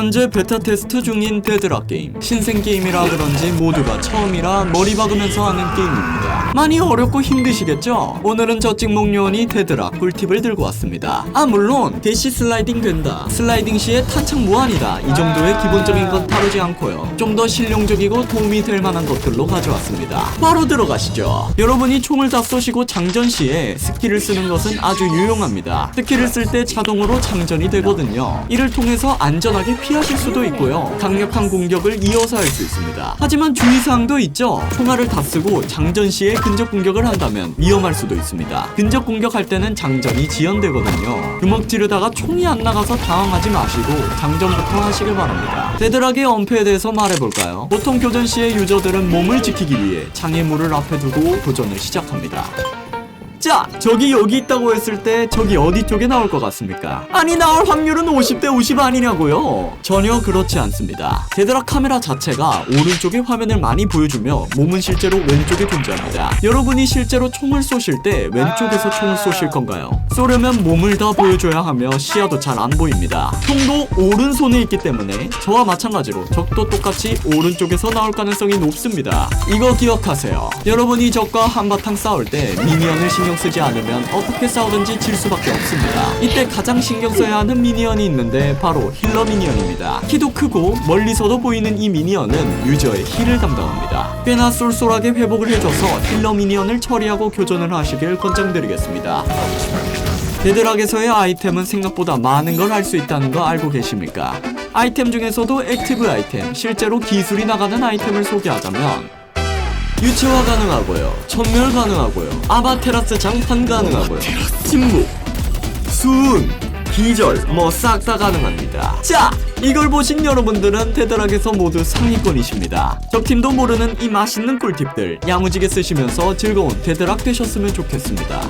현재 베타 테스트 중인 데드락 게임. 신생 게임이라 그런지 모두가 처음이라 머리 박으면서 하는 게임입니다. 많이 어렵고 힘드시겠죠? 오늘은 저 찍목 요원이 데드락 꿀팁을 들고 왔습니다. 아 물론 대시 슬라이딩 된다. 슬라이딩 시에 탄창 무한이다. 이 정도의 기본적인 건 다루지 않고요. 좀 더 실용적이고 도움이 될 만한 것들로 가져왔습니다. 바로 들어가시죠. 여러분이 총을 다 쏘시고 장전 시에 스킬을 쓰는 것은 아주 유용합니다. 스킬을 쓸 때 자동으로 장전이 되거든요. 이를 통해서 안전하게 피 하실 수도 있고요. 강력한 공격을 이어서 할 수 있습니다. 하지만 주의사항도 있죠. 총알을 다 쓰고 장전 시에 근접 공격을 한다면 위험할 수도 있습니다. 근접 공격할 때는 장전이 지연되거든요. 주먹 지르다가 총이 안 나가서 당황하지 마시고 장전부터 하시길 바랍니다. 데드락의 엄폐에 대해서 말해볼까요? 보통 교전 시에 유저들은 몸을 지키기 위해 장애물을 앞에 두고 교전을 시작합니다 자, 저기 여기 있다고 했을 때 저기 어디 쪽에 나올 것 같습니까? 아니 나올 확률은 50대 50 아니냐고요? 전혀 그렇지 않습니다. 데드락 카메라 자체가 오른쪽에 화면을 많이 보여주며 몸은 실제로 왼쪽에 존재합니다. 여러분이 실제로 총을 쏘실 때 왼쪽에서 총을 쏘실 건가요? 쏘려면 몸을 다 보여줘야 하며 시야도 잘 안 보입니다. 총도 오른손에 있기 때문에 저와 마찬가지로 적도 똑같이 오른쪽에서 나올 가능성이 높습니다. 이거 기억하세요. 여러분이 적과 한바탕 싸울 때 미니언을 신경 쓰지 않으면 어떻게 싸우든지 질 수밖에 없습니다. 이때 가장 신경 써야 하는 미니언이 있는데 바로 힐러 미니언입니다. 키도 크고 멀리서도 보이는 이 미니언은 유저의 힐을 담당합니다. 꽤나 쏠쏠하게 회복을 해줘서 힐러 미니언을 처리하고 교전을 하시길 권장드리겠습니다. 데드락에서의 아이템은 생각보다 많은 걸 할 수 있다는 거 알고 계십니까? 아이템 중에서도 액티브 아이템, 실제로 기술이 나가는 아이템을 소개하자면 유체화 가능하고요. 전멸 가능하고요. 아바테라스 장판 가능하고요. 침묵, 수은, 기절 뭐 싹 다 가능합니다. 자, 이걸 보신 여러분들은 데드락에서 모두 상위권이십니다. 적팀도 모르는 이 맛있는 꿀팁들 야무지게 쓰시면서 즐거운 데드락 되셨으면 좋겠습니다.